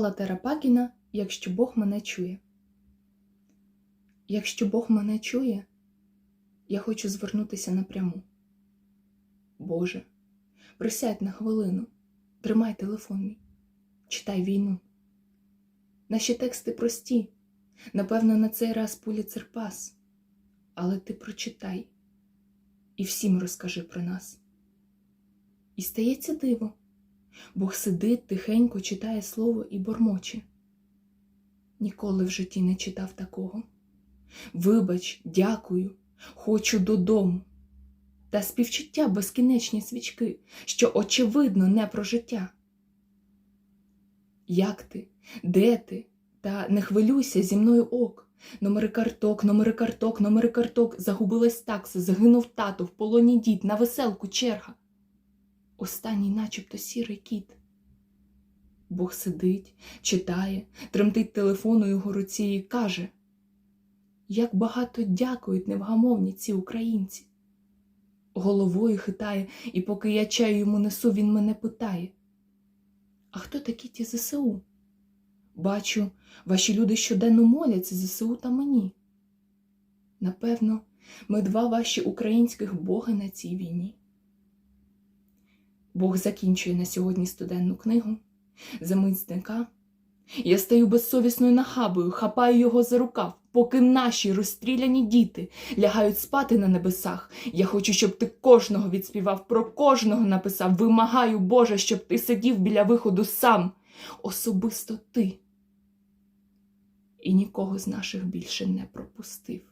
Алла Терапакіна, якщо Бог мене чує. Якщо Бог мене чує, я хочу звернутися напряму. Боже, присядь на хвилину, тримай телефон мій, читай війну. Наші тексти прості, напевно, на цей раз Пуліцер пас, але ти прочитай і всім розкажи про нас. І стається диво. Бог сидить тихенько, читає слово і бормоче. Ніколи в житті не читав такого. Вибач, дякую, хочу додому. Та співчуття безкінечні свічки, що очевидно не про життя. Як ти? Де ти? Та не хвилюйся зі мною ок. Номери карток, номери карток, номери карток, загубилась такса, загинув тато, в полоні дід, на веселку черга. Останній начебто сірий кіт. Бог сидить, читає, тремтить телефон у його руці і каже, як багато дякують невгамовні ці українці. Головою хитає, і поки я чаю йому несу, він мене питає. А хто такі ті ЗСУ? Бачу, ваші люди щоденно моляться ЗСУ та мені. Напевно, ми два ваші українських боги на цій війні. Бог закінчує на сьогодні студенну книгу, замицника. Я стаю безсовісною нахабою, хапаю його за рукав, поки наші розстріляні діти лягають спати на небесах. Я хочу, щоб ти кожного відспівав, про кожного написав. Вимагаю, Боже, щоб ти сидів біля виходу сам, особисто ти. І нікого з наших більше не пропустив.